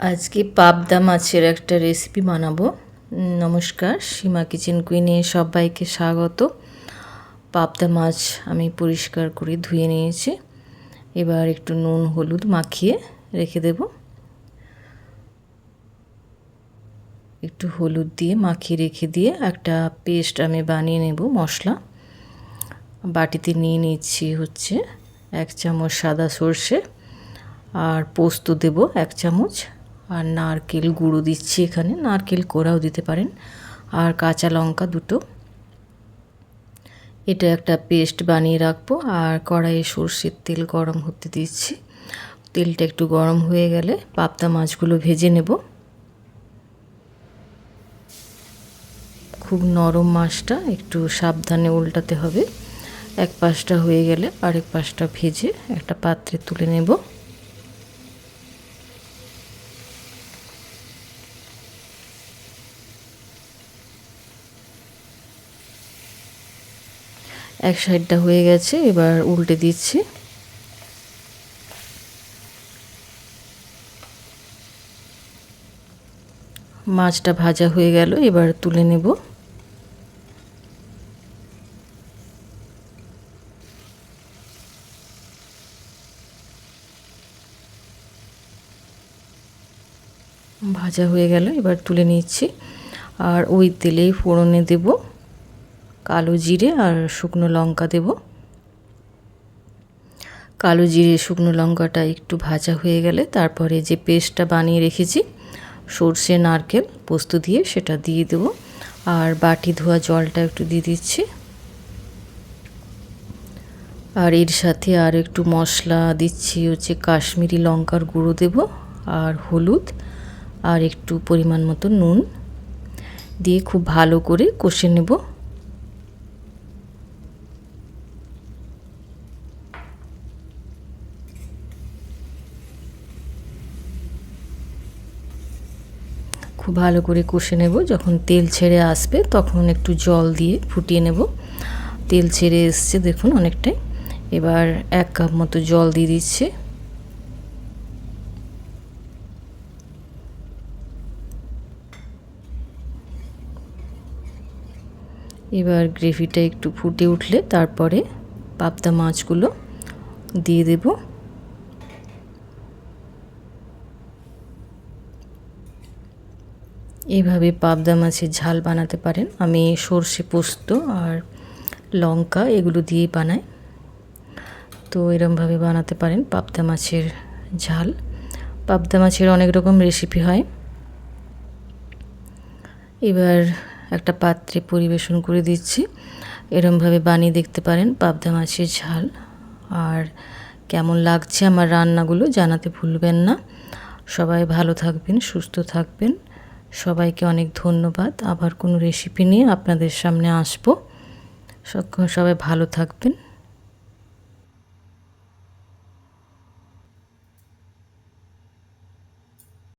আজকে পাবদা মাছের একটা রেসিপি বানাবো। নমস্কার, সীমা কিচেন কুইনে সবাইকে স্বাগত। পাবদা মাছ আমি পরিষ্কার করে ধুয়ে নিয়েছি। এবার একটু নুন, হলুদ মাখিয়ে রেখে দেব। একটু হলুদ দিয়ে মাখিয়ে রেখে দিয়ে একটা পেস্ট আমি বানিয়ে নেব মশলা। বাটিতে নিয়ে নিচ্ছি হচ্ছে এক চামচ সাদা সর্ষে। আর পোস্ত দেব এক চামচ। আর নারকেল গুঁড়ো দিচ্ছি এখানে, নারকেল কোড়াও দিতে পারেন। আর কাঁচা লঙ্কা দুটো। এটা একটা পেস্ট বানিয়ে রাখব। আর কড়াইয়ে সর্ষের তেল গরম হতে দিচ্ছি। তেলটা একটু গরম হয়ে গেলে পাবদা মাছগুলো ভেজে নেব। খুব নরম মাছটা, একটু সাবধানে উল্টাতে হবে। এক পাশটা হয়ে গেলে আরেক পাশটা ভেজে একটা পাত্রে তুলে নেব। এক সাইডটা হয়ে গেছে, এবার উল্টে দিচ্ছি। মাছটা ভাজা হয়ে গেল, এবার তুলে নেব। ভাজা হয়ে গেল, এবার তুলে নিচ্ছি। আর ওই তেলেই ফোড়নে দেব। কালো জিরে আর শুকনো লঙ্কা দেব। কালো জিরে, শুকনো লঙ্কাটা একটু ভাজা হয়ে গেলে তারপরে যে পেস্টটা বানিয়ে রেখেছি, সর্ষে, নারকেল পোস্ত দিয়ে সেটা দিয়ে দেব। আর বাটি ধোয়া জলটা একটু দিয়ে দিচ্ছি। আর এর সাথে আর একটু মশলা দিচ্ছি, হচ্ছে কাশ্মীরি লঙ্কার গুঁড়ো দেব আর হলুদ আর একটু পরিমাণ মতো নুন দিয়ে খুব ভালো করে কষে নেব। খুব ভালো করে কষে নেব। যখন তেল ছেড়ে আসবে, তখন একটু জল দিয়ে ফুটিয়ে নেব। তেল ছেড়ে এসছে, দেখুন অনেকটাই। এবার এক কাপ মতো জল দিয়ে দিচ্ছে। এবার গ্রেভিটা একটু ফুটে উঠলে, তারপরে পাবদা মাছগুলো দিয়ে দেব। এইভাবে পাবদা মাছের ঝাল বানাতে পারেন। আমি সর্ষে পোস্ত আর লঙ্কা এগুলো দিয়েই বানাই। তো এরমভাবে বানাতে পারেন পাবদা মাছের ঝাল। পাবদা মাছের অনেক রকম রেসিপি হয়। এবার একটা পাত্রে পরিবেশন করে দিচ্ছি। এরমভাবে বানিয়ে দেখতে পারেন পাবদা মাছের ঝাল। আর কেমন লাগছে আমার রান্নাগুলো জানাতে ভুলবেন না। সবাই ভালো থাকবেন, সুস্থ থাকবেন। সবাইকে অনেক ধন্যবাদ। আবার কোনো রেসিপি নিয়ে আপনাদের সামনে আসব। সবাই ভালো থাকবেন।